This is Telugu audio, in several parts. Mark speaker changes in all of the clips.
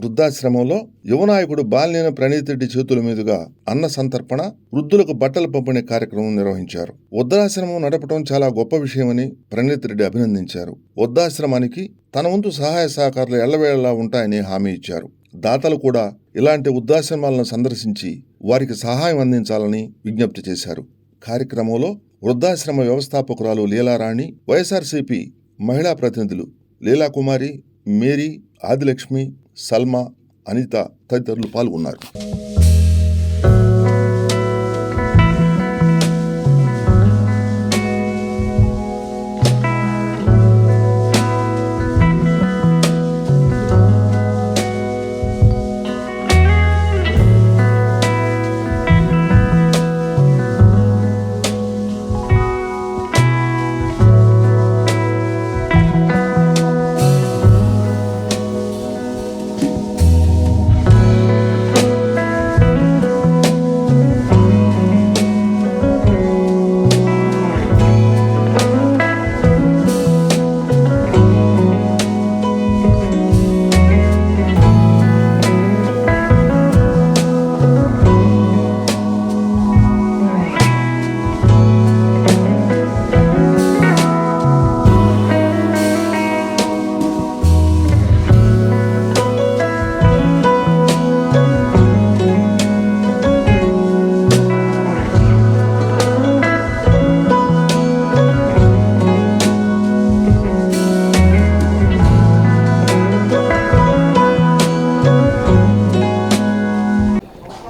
Speaker 1: వృద్ధాశ్రమంలో యువనాయకుడు బాలినేని ప్రణీతిరెడ్డి చేతుల మీదుగా అన్న సంతర్పణ వృద్ధులకు బట్టలు పంపిణీ కార్యక్రమం నిర్వహించారు. వృద్ధాశ్రమం నడపడం చాలా గొప్ప విషయమని ప్రణీతిరెడ్డి అభినందించారు. వృద్ధాశ్రమానికి తన వంతు సహాయ సహకారాలు ఎల్లవేళలా ఉంటాయని హామీ ఇచ్చారు. దాతలు కూడా ఇలాంటి వృద్ధాశ్రమాలను సందర్శించి వారికి సహాయం అందించాలని విజ్ఞప్తి చేశారు. కార్యక్రమంలో వృద్ధాశ్రమ వ్యవస్థాపకురాలు లీలారాణి వైఎస్ఆర్సీపీ మహిళా ప్రతినిధులు లీలాకుమారి మేరీ ఆదిలక్ష్మి సల్మా అనిత తదితరులు పాల్గొన్నారు.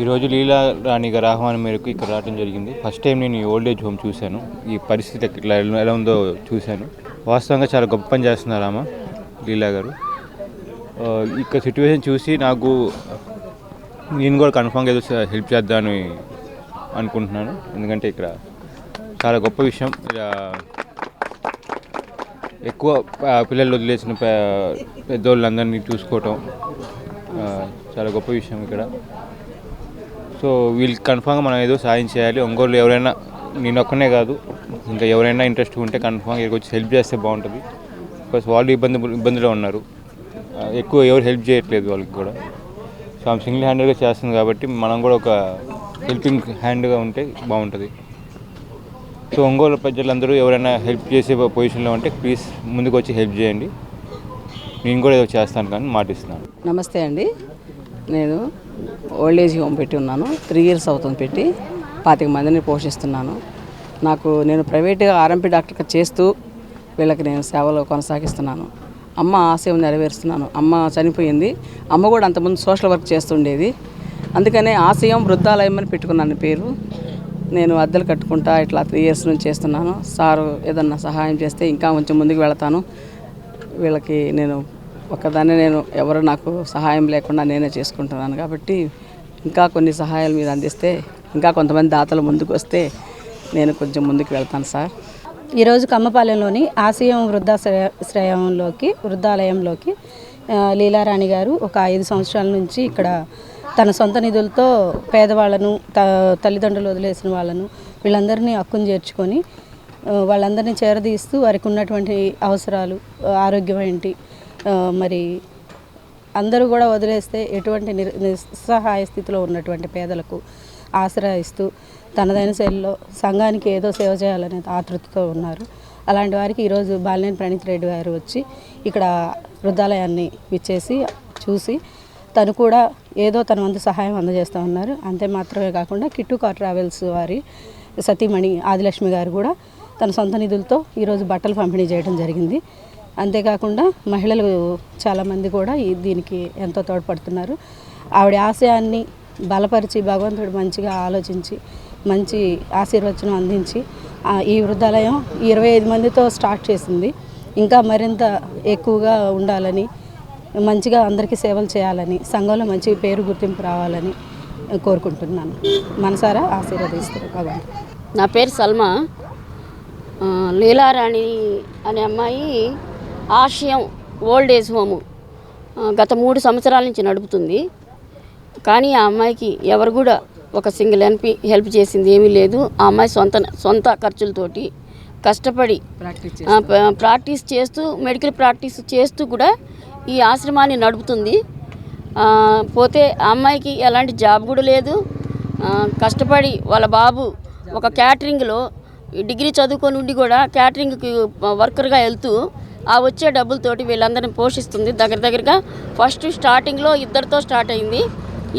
Speaker 2: ఈరోజు లీలా రాణి గారి ఆహ్వానం మేరకు ఇక్కడ రావడం జరిగింది. ఫస్ట్ టైం నేను ఈ ఓల్డ్ ఏజ్ హోమ్ చూశాను. ఈ పరిస్థితి ఇట్లా ఎలా ఉందో చూశాను. వాస్తవంగా చాలా గొప్ప పని చేస్తున్నారు ఆమె లీలా గారు. ఇక్కడ సిచ్యువేషన్ చూసి నాకు నేను కూడా కన్ఫామ్గా ఏదో హెల్ప్ చేద్దామని అనుకుంటున్నాను. ఎందుకంటే ఇక్కడ చాలా గొప్ప విషయం. ఎక్కువ పిల్లలు వదిలేసిన పెద్దోళ్ళందరినీ చూసుకోవటం చాలా గొప్ప విషయం ఇక్కడ. సో వీళ్ళకి కన్ఫామ్గా మనం ఏదో సాయం చేయాలి. ఒంగోలు ఎవరైనా నేను ఒక్కనే కాదు ఇంకా ఎవరైనా ఇంట్రెస్ట్ ఉంటే కన్ఫామ్గా ఇక్కడికి వచ్చి హెల్ప్ చేస్తే బాగుంటుంది. బికాస్ వాళ్ళు ఇబ్బంది ఇబ్బందిలో ఉన్నారు. ఎక్కువ ఎవరు హెల్ప్ చేయట్లేదు వాళ్ళకి కూడా. సో ఆమె సింగిల్ హ్యాండెడ్గా చేస్తుంది కాబట్టి మనం కూడా ఒక హెల్పింగ్ హ్యాండ్గా ఉంటే బాగుంటుంది. సో ఒంగోలు ప్రజలందరూ ఎవరైనా హెల్ప్ చేసే పొజిషన్లో ఉంటే ప్లీజ్ ముందుకు వచ్చి హెల్ప్ చేయండి. నేను కూడా ఏదో చేస్తాను కానీ మాటిస్తున్నాను.
Speaker 3: నమస్తే అండి. నేను ఓల్డ్ ఏజ్ హోమ్ పెట్టి ఉన్నాను. త్రీ ఇయర్స్ అవుతుంది పెట్టి పాతిక మందిని పోషిస్తున్నాను. నాకు నేను ప్రైవేట్గా ఆర్ఎంపీ డాక్టర్గా చేస్తూ వీళ్ళకి నేను సేవలు కొనసాగిస్తున్నాను. అమ్మ ఆశయం నెరవేరుస్తున్నాను. అమ్మ చనిపోయింది. అమ్మ కూడా అంతకుముందు సోషల్ వర్క్ చేస్తుండేది. అందుకనే ఆశయం వృద్ధాలయం అని పెట్టుకున్నాను పేరు. నేను అద్దెలు కట్టుకుంటా ఇట్లా త్రీ ఇయర్స్ నుంచి చేస్తున్నాను. సారు ఏదన్నా సహాయం చేస్తే ఇంకా కొంచెం ముందుకు వెళతాను. వీళ్ళకి నేను ఒకదాన్ని నేను ఎవరు నాకు సహాయం లేకుండా నేనే చేసుకుంటున్నాను కాబట్టి ఇంకా కొన్ని సహాయాలు మీరు అందిస్తే ఇంకా కొంతమంది దాతలు ముందుకు వస్తే నేను కొంచెం ముందుకు వెళ్తాను సార్.
Speaker 4: ఈరోజు కమ్మపాలెంలోని ఆశయం వృద్ధాశ్రయంలోకి వృద్ధాలయంలోకి లీలారాణి గారు ఒక ఐదు సంవత్సరాల నుంచి ఇక్కడ తన సొంత నిధులతో పేదవాళ్ళను త తల్లిదండ్రులు వదిలేసిన వాళ్ళను వీళ్ళందరినీ హక్కును చేర్చుకొని వాళ్ళందరినీ చేరదీస్తూ వారికి ఉన్నటువంటి అవసరాలు ఆరోగ్యం ఏంటి మరి అందరూ కూడా వదిలేస్తే ఎటువంటి నిర్ నిస్సహాయ స్థితిలో ఉన్నటువంటి పేదలకు ఆసరా ఇస్తూ తనదైన శైలిలో సంఘానికి ఏదో సేవ చేయాలనే ఆతృతతో ఉన్నారు. అలాంటి వారికి ఈరోజు బాలినేని ప్రణీత్ రెడ్డి గారు వచ్చి ఇక్కడ వృద్ధాలయాన్ని విచ్చేసి చూసి తను కూడా ఏదో తన వంతు సహాయం అందజేస్తూ ఉన్నారు. అంతే మాత్రమే కాకుండా కిట్టు కార్ ట్రావెల్స్ వారి సతీమణి ఆదిలక్ష్మి గారు కూడా తన సొంత నిధులతో ఈరోజు బట్టలు పంపిణీ చేయడం జరిగింది. అంతేకాకుండా మహిళలు చాలామంది కూడా ఈ దీనికి ఎంతో తోడ్పడుతున్నారు. ఆవిడ ఆశయాన్ని బలపరిచి భగవంతుడు మంచిగా ఆలోచించి మంచి ఆశీర్వచనం అందించి ఈ వృద్ధాలయం ఇరవై ఐదు మందితో స్టార్ట్ చేసింది. ఇంకా మరింత ఎక్కువగా ఉండాలని మంచిగా అందరికీ సేవలు చేయాలని సంఘంలో మంచి పేరు గుర్తింపు రావాలని కోరుకుంటున్నాను. మనసారా ఆశీర్వదిస్తారు భగవంతుడు.
Speaker 5: నా పేరు సల్మా. లీలారాణి అనే అమ్మాయి ఆశయం ఓల్డ్ ఏజ్ హోము గత మూడు సంవత్సరాల నుంచి నడుపుతుంది. కానీ ఆ అమ్మాయికి ఎవరు కూడా ఒక సింగిల్ ఎన్పి హెల్ప్ చేసింది ఏమీ లేదు. ఆ అమ్మాయి సొంత సొంత ఖర్చులతోటి కష్టపడి
Speaker 3: ప్రాక్టీస్
Speaker 5: చేస్తూ. మెడికల్ ప్రాక్టీస్ చేస్తూ కూడా ఈ ఆశ్రమాన్ని నడుపుతుంది. పోతే ఆ అమ్మాయికి ఎలాంటి జాబ్ కూడా లేదు. కష్టపడి వాళ్ళ బాబు ఒక క్యాటరింగ్లో డిగ్రీ చదువుకొని ఉండి కూడా క్యాటరింగ్కి వర్కర్గా వెళ్తూ ఆ వచ్చే డబ్బులతోటి వీళ్ళందరిని పోషిస్తుంది. దగ్గర దగ్గరగా ఫస్ట్ స్టార్టింగ్లో ఇద్దరితో స్టార్ట్ అయింది.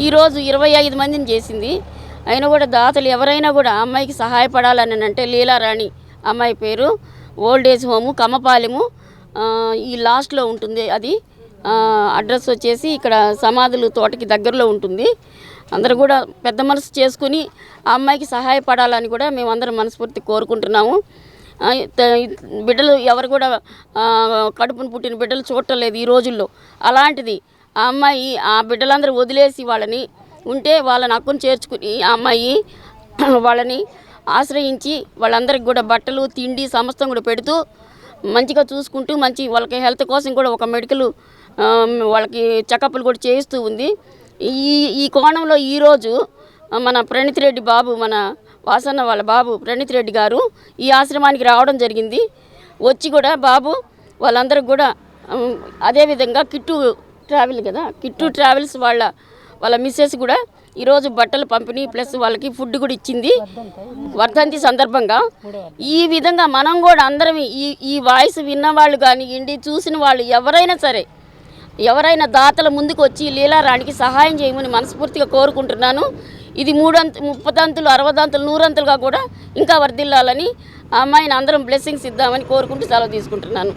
Speaker 5: ఈరోజు ఇరవై ఐదు మందిని చేసింది. అయినా కూడా దాతలు ఎవరైనా కూడా అమ్మాయికి సహాయపడాలని అంటే లీలారాణి అమ్మాయి పేరు. Old age home Kammapalem. ఈ లాస్ట్లో ఉంటుంది అది. అడ్రస్ వచ్చేసి ఇక్కడ సమాధులు తోటకి దగ్గరలో ఉంటుంది. అందరూ కూడా పెద్ద మనసు చేసుకుని ఆ అమ్మాయికి సహాయపడాలని కూడా మేమందరం మనస్ఫూర్తి కోరుకుంటున్నాము. బిడ్డలు ఎవరు కూడా కడుపును పుట్టిన బిడ్డలు చూడటలేదు ఈ రోజుల్లో. అలాంటిది ఆ అమ్మాయి ఆ బిడ్డలందరూ వదిలేసి వాళ్ళని ఉంటే వాళ్ళని అక్కును చేర్చుకుని ఆ అమ్మాయి వాళ్ళని ఆశ్రయించి వాళ్ళందరికి కూడా బట్టలు తిండి సమస్తం కూడా పెడుతూ మంచిగా చూసుకుంటూ మంచి వాళ్ళకి హెల్త్ కోసం కూడా ఒక మెడికల్ వాళ్ళకి చెకప్లు కూడా చేయిస్తూ ఉంది. ఈ ఈ కోణంలో ఈరోజు మన ప్రణీత్ రెడ్డి బాబు మన వాసన్న వాళ్ళ బాబు ప్రణీత్ రెడ్డి గారు ఈ ఆశ్రమానికి రావడం జరిగింది. వచ్చి కూడా బాబు వాళ్ళందరికి కూడా అదేవిధంగా కిట్టు ట్రావెల్ కదా కిట్టు ట్రావెల్స్ వాళ్ళ వాళ్ళ మిస్సెస్ కూడా ఈరోజు బట్టలు పంపిణీ ప్లస్ వాళ్ళకి ఫుడ్ కూడా ఇచ్చింది. వర్ధంతి సందర్భంగా ఈ విధంగా మనం కూడా అందరం ఈ ఈ వాయిస్ విన్నవాళ్ళు కానీ ఇండి చూసిన వాళ్ళు ఎవరైనా సరే ఎవరైనా దాతల ముందుకు వచ్చి లీలారాణికి సహాయం చేయమని మనస్ఫూర్తిగా కోరుకుంటున్నాను. ఇది మూడంత ముప్పదంతులు అరవదంతులు నూరంతులుగా కూడా ఇంకా వర్ధిల్లాలని అమ్మాయిని అందరం బ్లెస్సింగ్స్ ఇద్దామని కోరుకుంటూ సెలవు తీసుకుంటున్నాను.